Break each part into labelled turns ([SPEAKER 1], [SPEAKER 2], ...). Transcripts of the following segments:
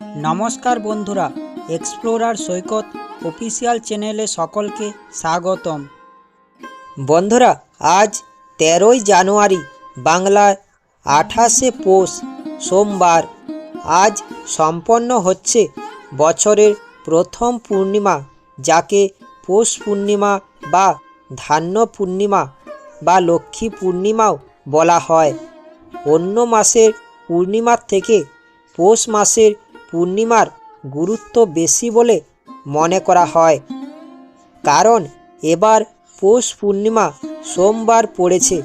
[SPEAKER 1] নমস্কার বন্ধুরা এক্সপ্লোরার সৈকত অফিসিয়াল চ্যানেলে সকলকে স্বাগতম। বন্ধুরা, আজ তেরোই জানুয়ারি বাংলার আঠাশে পৌষ, সোমবার। আজ সম্পন্ন হচ্ছে বছরের প্রথম পূর্ণিমা, যাকে পৌষ পূর্ণিমা বা ধান্য পূর্ণিমা বা লক্ষ্মী পূর্ণিমাও বলা হয়। অন্য মাসের পূর্ণিমার থেকে পৌষ মাসের পূর্ণিমার গুরুত্ব বেশি বলে মনে করা হয়। কারণ এবার পৌষ পূর্ণিমা সোমবার পড়েছে,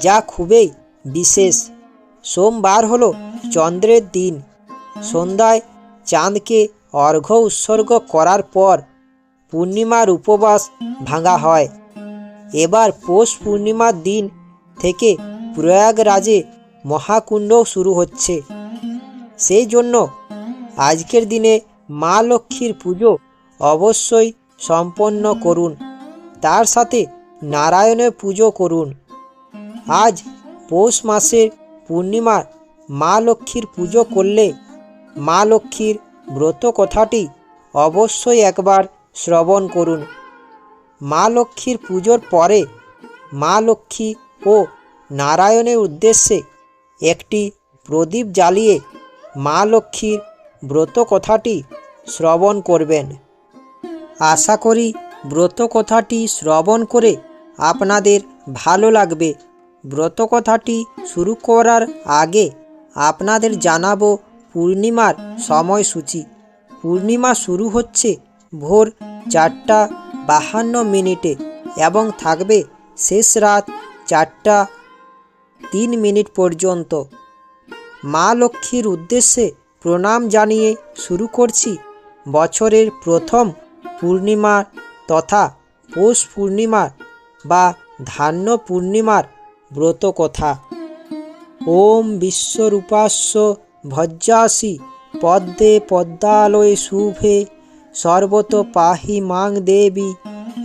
[SPEAKER 1] যা খুবই বিশেষ। সোমবার হলো চন্দ্রের দিন। সন্ধ্যায় চাঁদকে অর্ঘ্য উৎসর্গ করার পর পূর্ণিমার উপবাস ভাঙা হয়। এবার পৌষ পূর্ণিমার দিন থেকে প্রয়াগরাজে মহাকুণ্ড শুরু হচ্ছে। সেই জন্য আজকের দিনে মা লক্ষ্মীর পুজো অবশ্যই সম্পন্ন করুন। তার সাথে নারায়ণের পুজো করুন। আজ পৌষ মাসের পূর্ণিমার মা লক্ষ্মীর পুজো করলে মা লক্ষ্মীর ব্রত কথাটি অবশ্যই একবার শ্রবণ করুন। মা লক্ষ্মীর পুজোর পরে মা লক্ষ্মী ও নারায়ণের উদ্দেশ্যে একটি প্রদীপ জ্বালিয়ে মা লক্ষ্মীর ব্রত কথাটি শ্রবণ করবেন। আশা করি ব্রত কথাটি শ্রবণ করে আপনাদের ভালো লাগবে। ব্রত কথাটি শুরু করার আগে আপনাদের জানাব পূর্ণিমার সময়সূচি। পূর্ণিমা শুরু হচ্ছে ভোর চারটা বাহান্ন মিনিটে এবং থাকবে শেষ রাত চারটা তিন মিনিট পর্যন্ত। মা লক্ষ্মীর উদ্দেশ্যে প্রণাম জানিয়ে শুরু করছি বছরের প্রথম পূর্ণিমার তথা পৌষ পূর্ণিমার বা ধান্য পূর্ণিমার ব্রত কথা ওম বিশ্বরূপাস্য ভজ্জাসি পদ্মে পদ্মালয়ে শুভে সর্বত পাহি মাং দেবী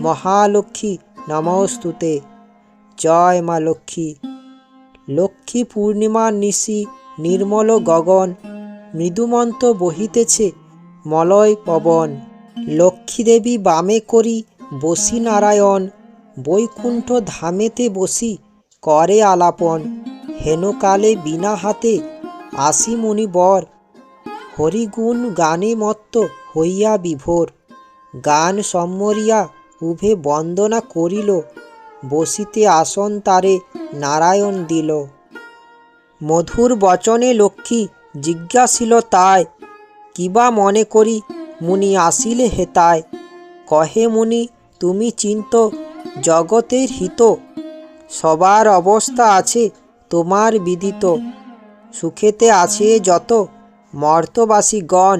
[SPEAKER 1] মহালক্ষ্মী নমস্তুতে। জয় মা লক্ষ্মী। লক্ষ্মী পূর্ণিমার নিশি নির্মল গগন মৃদুমন্ত বহিতেছে, মলয় পবন। লক্ষ্মীদেবী বামে করি বসি নারায়ণ, বৈকুণ্ঠ ধামেতে বসি করে আলাপন। হেনকালে বিনা হাতে আসি মুনি বর, হরিগুণ গানে মত্ত হইয়া বিভোর। গান সম্মরিয়া উভে বন্দনা করিল, বসিতে আসন তারে নারায়ণ দিল। মধুর বচনে লক্ষ্মী জিজ্ঞাসিল তাই, কিবা মনে করি মুনি আসিলে হেতায় কহে মুনি, তুমি চিন্ত, জগতের হিত, সবার অবস্থা আছে তোমার বিদিত, সুখেতে আছে যত মর্তবাসী গণ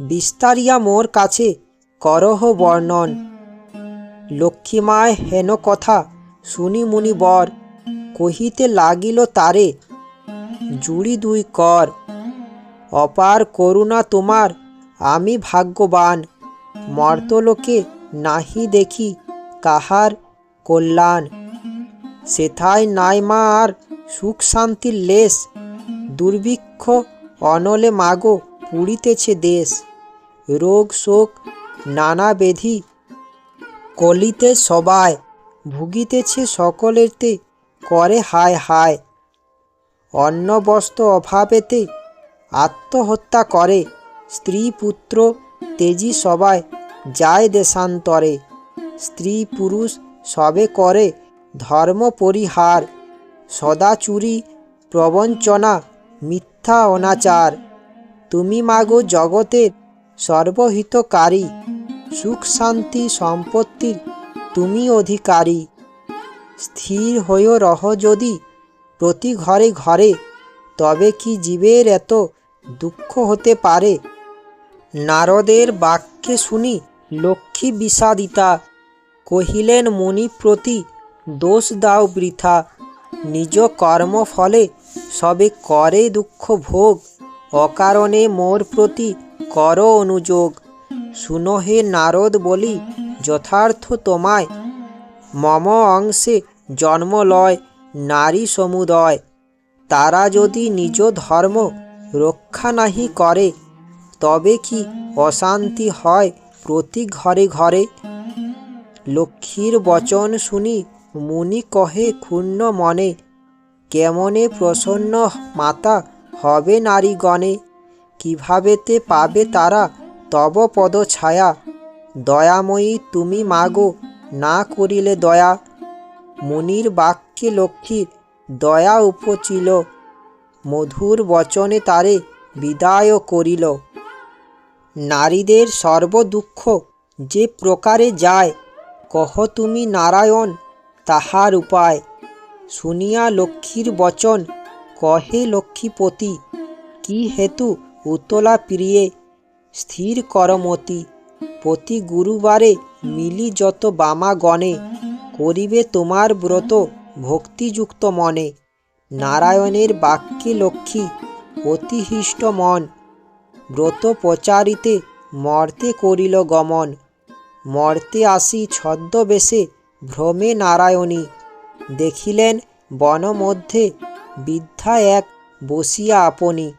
[SPEAKER 1] বিস্তারিয়া মোর কাছে করহ বর্ণন। লক্ষ্মীমায় হেন কথা শুনি মুনি বর কহিতে লাগিল তারে, জুড়ি দুই কর। অপার করুণা তোমার, আমি ভাগ্যবান। মর্তলোকে নাহি দেখি কাহার কল্যাণ। সেথায় নাই মা আর সুখ শান্তির লেশ, দুর্ভিক্ষ অনলে মাগো পুড়িতেছে দেশ। রোগ শোক নানা বেধি কলিতে সবাই, ভুগিতেছে সকলেতে করে হায় হায়। অন্ন বস্ত্র অভাবেতে আত্মহত্যা করে। স্ত্রী পুত্র তেজি সবাই যায় দেশান্তরে। স্ত্রী পুরুষ সবে করে ধর্ম পরিহার। সদাচুরি প্রবঞ্চনা, মিথ্যা অনাচার। তুমি মাগো জগতের সর্বহিতকারী। সুখ শান্তি সম্পত্তির তুমি অধিকারী। স্থির হয়েও রহ যদি প্রতি ঘরে ঘরে। তবে কি জীবের এত দুঃখ হতে পারে? নারদের বাক্যে শুনি লক্ষ্মী বিষাদিতা, কহিলেন, মণি প্রতি দোষ দাও বৃথা। নিজ কর্ম ফলে সবে করে দুঃখ ভোগ। অকারণে মোর প্রতি কর অনুযোগ। শুনো হে নারদ বলি, যথার্থ তোমায়। মম অংশে জন্ম লয় নারী সমুদয়। তারা যদি নিজ ধর্ম রক্ষা নাহি করে, তবে কি অশান্তি হয় প্রতি ঘরে ঘরে? লক্ষ্মীর বচন শুনি মুনি কহে ক্ষুণ্ণ মনে, কেমনে প্রসন্ন মাতা হবে নারীগণে? কিভাবেতে পাবে তারা তব পদ ছায়া? দয়াময়ী তুমি মাগো, না করিলে দয়া? মুনির বাক্যে লক্ষ্মীর দয়া উপচিল। মধুর বচনে তারে বিদায় করিল। নারীদের সর্বদুঃখ যে প্রকারে যায়, কহ তুমি নারায়ণ তাহার উপায়। শুনিয়া লক্ষ্মীর বচন, কহে লক্ষ্মীপতি, কি হেতু উতলা প্রিয়ে স্থির করমতি? প্রতি গুরুবারে মিলি যত বামা গণে করিবে তোমার ব্রত ভক্তিযুক্ত মনে। নারায়ণের বাক্যে লক্ষ্মী, অতিহিষ্ট মন। ব্রত প্রচারিতে মর্তে করিল গমন। মর্তে আসি ছদ্মবেশে ভ্রমে নারায়ণী। দেখিলেন বনমধ্যে বৃদ্ধা এক বসিয়া আপনি।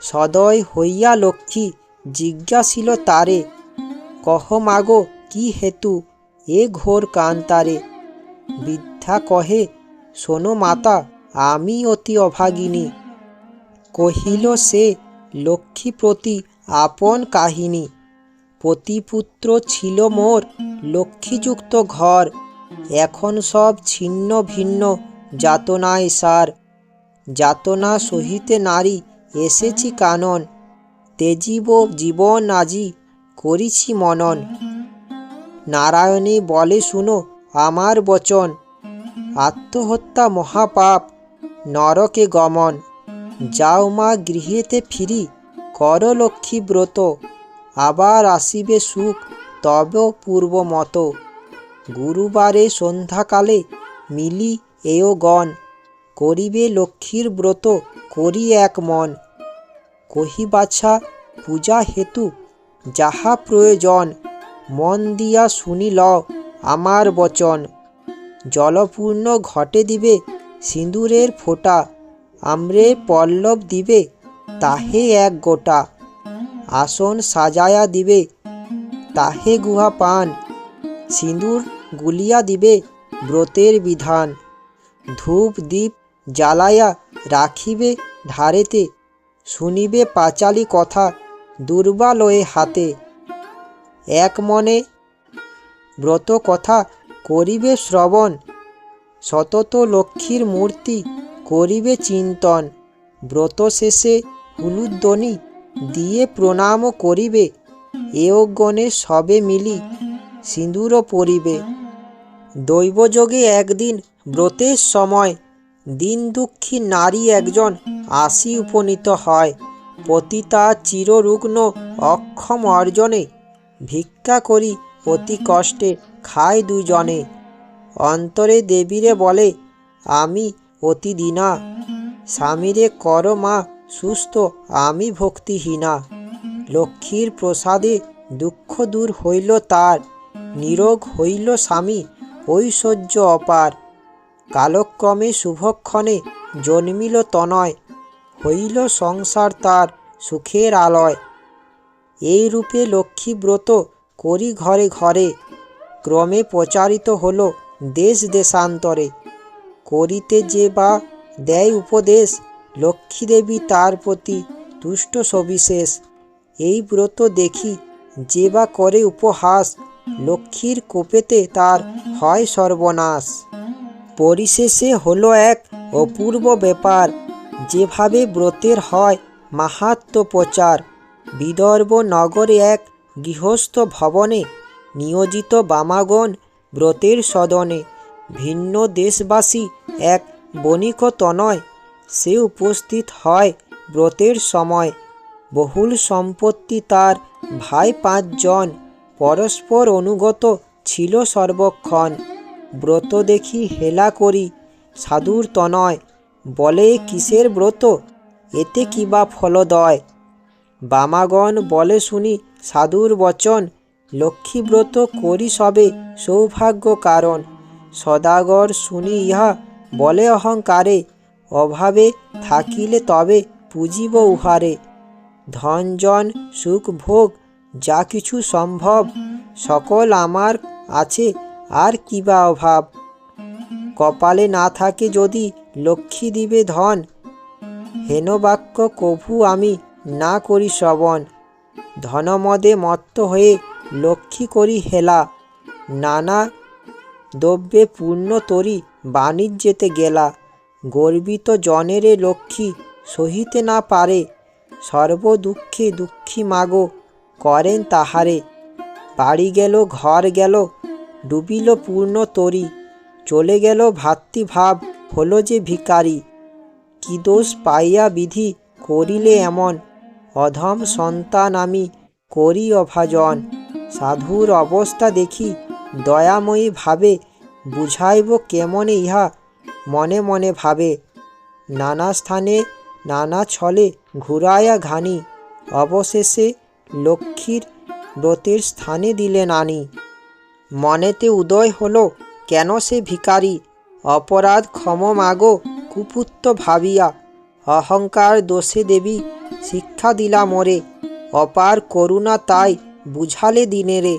[SPEAKER 1] সদয় হইয়া লক্ষ্মী জিজ্ঞাসিল তারে, কহ মাগো, কি হেতু? এ ঘোর কান্তারে। বৃদ্ধা কহে, শোনো মাতা, আমি অতি অভাগিনী। কহিল সে, লক্ষ্মী প্রতি আপন কাহিনী। পতিপুত্র ছিল মোর লক্ষ্মীযুক্ত ঘর। এখন সব ছিন্ন ভিন্ন, যাতনায় সার। যাতনা সহিতে নারী এসেছি কানন। তেজিব জীবন আজি করিছি মনন। নারায়ণী বলে, শুনো আমার বচন। আত্মহত্যা মহাপাপ, নরকে গমন। যাও মা গৃহেতে ফিরি কর লক্ষ্মী ব্রত। আবার আসিবে সুখ, তব পূর্ব মতো। গুরুবারে সন্ধ্যাকালে মিলি এও গণ, করিবে লক্ষ্মীর ব্রত, করি এক মন। কহিবাছা, পূজা হেতু যাহা প্রয়োজন, মন দিয়া শুনিল আমার বচন। জলপূর্ণ ঘটে দিবে, সিঁদুরের ফোঁটা, আমরে পল্লব দিবে, তাহে এক গোটা। আসন সাজায়া দিবে, তাহে গুহা পান। সিঁদুর গুলিয়া দিবে ব্রতের বিধান। ধূপ দীপ জ্বালায়া রাখিবে ধারেতে, শুনিবে পাঁচালি কথা দুর্বালয়ে হাতে। এক মনে ব্রত কথা করিবে শ্রবণ, সতত লক্ষ্মীর মূর্তি করিবে চিন্তন, ব্রত শেষে হুলুদ্দনি দিয়ে প্রণাম করিবে এয়জ্ঞনে সবে মিলি সিঁদুর পরিবে। দৈবযোগে একদিন ব্রতের সময় দিন দুঃখী নারী একজন আসি উপনীত হয়, পতিতা চিররুগ্ন অক্ষম অর্জনে ভিক্ষা করি অতি কষ্টে। খায় দুজনে। অন্তরে দেবীরে বলে, আমি অতি দিনা। স্বামীরে কর মা, সুস্থ। আমি ভক্তিহীনা। লক্ষ্মীর প্রসাদে দুঃখ দূর হইল তার, নিরোগ হইল স্বামী। ঐশ্বর্য অপার। কালক্রমে শুভক্ষণে জন্মিল তনয়। হইল সংসার তার সুখের আলয়। এই রূপে লক্ষ্মী ব্রত করি ঘরে ঘরে। ক্রমে প্রচারিত হল দেশ দেশান্তরে। করিতে যে বা দেয় উপদেশ, লক্ষ্মীদেবী তার প্রতি তুষ্ট সবিশেষ। এই ব্রত দেখি যে বা করে উপহাস, লক্ষ্মীর কোপেতে তার হয় সর্বনাশ। পরিশেষে হলো এক অপূর্ব ব্যাপার, যেভাবে ব্রতের হয় মাহাত্ম প্রচার। বিদর্ভ নগরে এক গৃহস্থ ভবনে নিয়োজিত বামাগণ ব্রতের সদনে ভিন্ন দেশবাসী এক বণিক তনয়, সে উপস্থিত হয় ব্রতের সময়। বহুল সম্পত্তি তার ভাই পাঁচজন, পরস্পর অনুগত ছিল সর্বক্ষণ। ব্রত দেখি হেলা করি, সাধুর তনয়, বলে কিসের ব্রত, এতে কিবা ফলদয়? বামাগণ বলে শুনি সাধুর বচন লক্ষ্মীব্রত করি সবে সৌভাগ্য কারণ। সদাগর শুনি ইহা, বলে অহংকারে, অভাবে থাকিলে তবে পুজিব উহারে। ধনজন, সুখ, ভোগ, যা কিছু সম্ভব, সকল আমার আছে, আর কি বা অভাব? কপালে না থাকে যদি লক্ষ্মী দিবে ধন, হেনবাক্য কভু আমি না করি শ্রবণ। ধনমদে মত্ত হয়ে লক্ষ্মী করি হেলা, নানা দ্রব্যে পূর্ণ তরি বাণিজ্যেতে গেলা। গর্বিত জনেরে লক্ষ্মী, সহিতে না পারে সর্ব দুঃখে দুঃখী মাগো, করেন তাহারে। বাড়ি গেল, ঘর গেল, ডুবিল পূর্ণ তরি, চলে গেল ভাতৃভাব হলো যে ভিকারি। কি দোষ পাইয়া বিধি করিলে এমন, অধম সন্তান আমি করি অভাজন। সাধুর অবস্থা দেখি দয়াময়ী ভাবে, বুঝাইব কেমনে ইহা? মনে মনে ভাবে, নানা স্থানে নানা ছলে ঘুরায়া ঘানি, অবশেষে লক্ষ্মীর ব্রতের স্থানে দিলেন আনি মনেতে উদয় হলো কেন সে ভিকারি অপরাধ ক্ষম মাগো, কুপুত্ত ভাবিয়া, অহংকার দোষে দেবী শিক্ষা দিলা মোরে, অপার করুণা তাই বুঝালে দিনেরে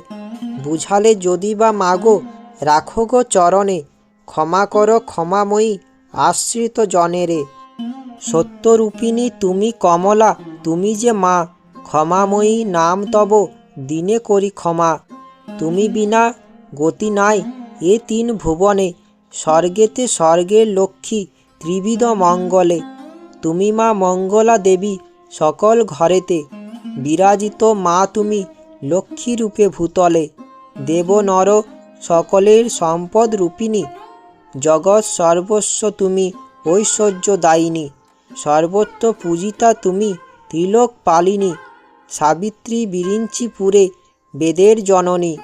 [SPEAKER 1] বুঝালে যদি বা মাগো, রাখো গো চরণে। ক্ষমা করো ক্ষমাময়ী, আশ্রিত জনেরে সত্যরূপিণী তুমি কমলা, তুমি যে মা, ক্ষমাময়ী নাম তব, দিনে করি ক্ষমা। তুমি বিনা গতি নাই এ তিন ভুবনে, স্বর্গেতে স্বর্গের লক্ষ্মী ত্রিবিধ মঙ্গলে। তুমি মা মঙ্গলা দেবী সকল ঘরেতে, বিরাজিত মা তুমি লক্ষ্মী রূপে ভূতলে। দেব নর সকলের সম্পদ রূপিণী। জগৎ সর্বস্ব তুমি, ঐশ্বর্য দায়িনী। সর্বত্র পূজিতা তুমি, ত্রিলোক পালিনী। সাবিত্রী বিরিঞ্চিপুরে বেদের জননী।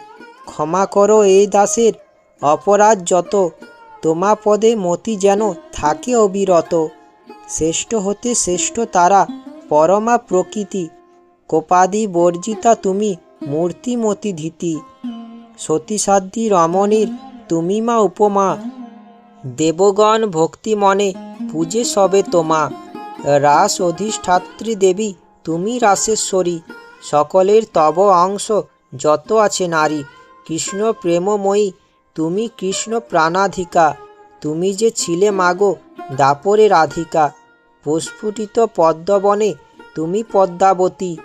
[SPEAKER 1] ক্ষমা করো এই দাসের অপরাধ যত, তোমা পদে মতি যেন থাকে অবিরত। শ্রেষ্ঠ হতে শ্রেষ্ঠ তারা, পরমা প্রকৃতি। কোপাদি বর্জিতা তুমি মূর্তিমতি ধীতি সতীসাধ্যী রমণীর তুমি মা উপমা। দেবগণ ভক্তি মনে পূজে সবে তোমা। রাস অধিষ্ঠাত্রী দেবী, তুমি রাসেশ্বরী। সকলের তব অংশ যত আছে নারী। কৃষ্ণ প্রেমময়ী, তুমি কৃষ্ণ প্রাণাধিকা। তুমি যে ছিলে মাগো, দাপরে রাধিকা। প্রস্ফুটিত পদ্মবনে তুমি পদ্মাবতী।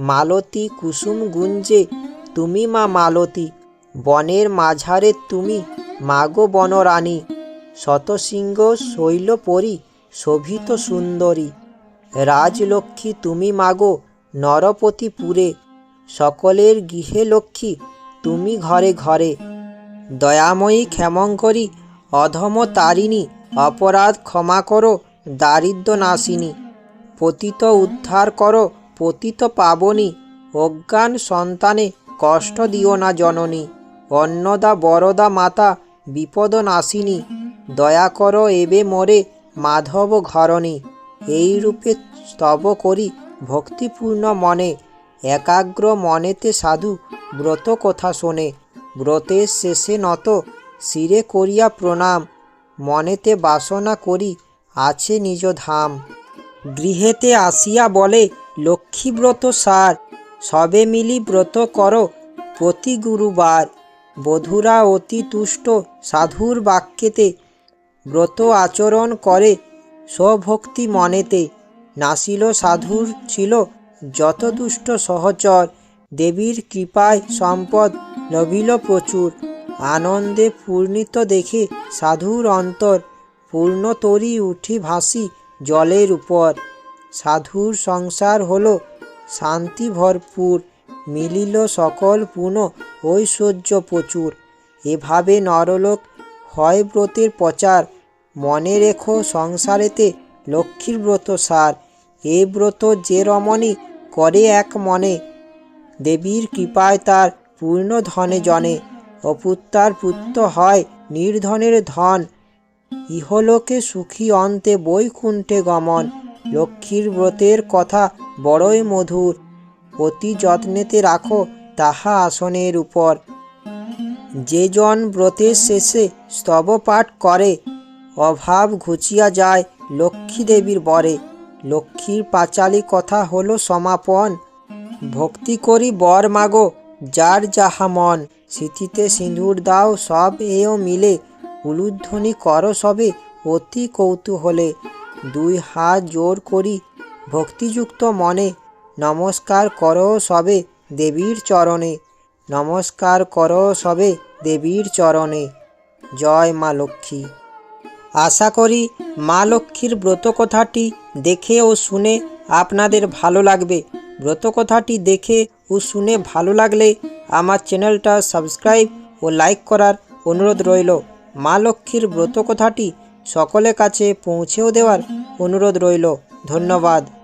[SPEAKER 1] মালতী কুসুম গুঞ্জে, তুমি মা মালতী, বনের মাঝারে তুমি, মাগো বনরানী শতসিংহ শৈল শৈলপরি শোভিত সুন্দরী, রাজলক্ষ্মী তুমি মাগো নরপতিপুরে, সকলের গৃহে লক্ষ্মী তুমি ঘরে ঘরে, দয়াময়ী ক্ষেমঙ্করী, অধম তারিণী, অপরাধ ক্ষমা করো দারিদ্র নাশিনী পতিত উদ্ধার করো পতিত পাবনী, অজ্ঞান সন্তানে কষ্ট দিও না জননী। অন্নদা বরদা মাতা বিপদ নাশিনী, দয়া কর এবে মোরে মাধব ঘরণী। এই রূপে স্তব করি ভক্তিপূর্ণ মনে, একাগ্র মনেতে সাধু ব্রত কথা শোনে। ব্রতের শেষে নত শিরে করিয়া প্রণাম, মনেতে বাসনা করি আছে নিজ ধাম। গৃহেতে আসিয়া বলে লক্ষ্মীব্রত সার। সবে মিলি ব্রত করো প্রতি গুরুবার। বধুরা অতি তুষ্ট সাধুর বাক্যেতে ব্রত আচরণ করে স্বভক্তি মনেতে। নাসিল সাধুর ছিল যত দুষ্ট সহচর। দেবীর কৃপায় সম্পদ লভিল প্রচুর। আনন্দে পূর্ণিত দেখে সাধুর অন্তর পূর্ণতরী উঠি ভাসি জলের উপর। সাধুর সংসার হলো শান্তি ভরপুর, মিলিল সকল পুন, ঐশ্বর্য প্রচুর। এভাবে নরলোক হয় ব্রতের প্রচার, মনে রেখো সংসারেতে লক্ষ্মীর ব্রত সার। এ ব্রত যে রমণী করে এক মনে, দেবীর কৃপায় তার পূর্ণ ধনে জনে। অপুত্রার পুত্র হয় নির্ধনের ধন, ইহলোকে সুখী অন্তে বৈকুণ্ঠে গমন। লক্ষ্মীর ব্রতের কথা বড়ই মধুর। অতি যত্নেতে রাখো তাহা আসনের উপর। যে জন ব্রতের শেষে স্তব পাঠ করে, অভাব ঘুচিয়া যায় লক্ষ্মী দেবীর বরে। লক্ষ্মীর পাঁচালী কথা হলো সমাপন। ভক্তি করি বর মাগো, যার যাহা মন। স্মৃতিতে সিঁদুর দাও, সব এও মিলে। উলুধ্বনি কর সবে অতি কৌতূহলে। দুই হাত জোর করি, ভক্তিযুক্ত মনে, নমস্কার করো সবে দেবীর চরণে, নমস্কার করো সবে দেবীর চরণে। জয় মা লক্ষ্মী। আশা করি মা লক্ষ্মীর ব্রতকথাটি দেখে ও শুনে আপনাদের ভালো লাগবে। ব্রতকথাটি দেখে ও শুনে ভালো লাগলে আমার চ্যানেলটা সাবস্ক্রাইব ও লাইক করার অনুরোধ রইল। মা লক্ষ্মীর ব্রতকথাটি সকলের কাছে পৌঁছেও দেওয়ার অনুরোধ রইল। ধন্যবাদ।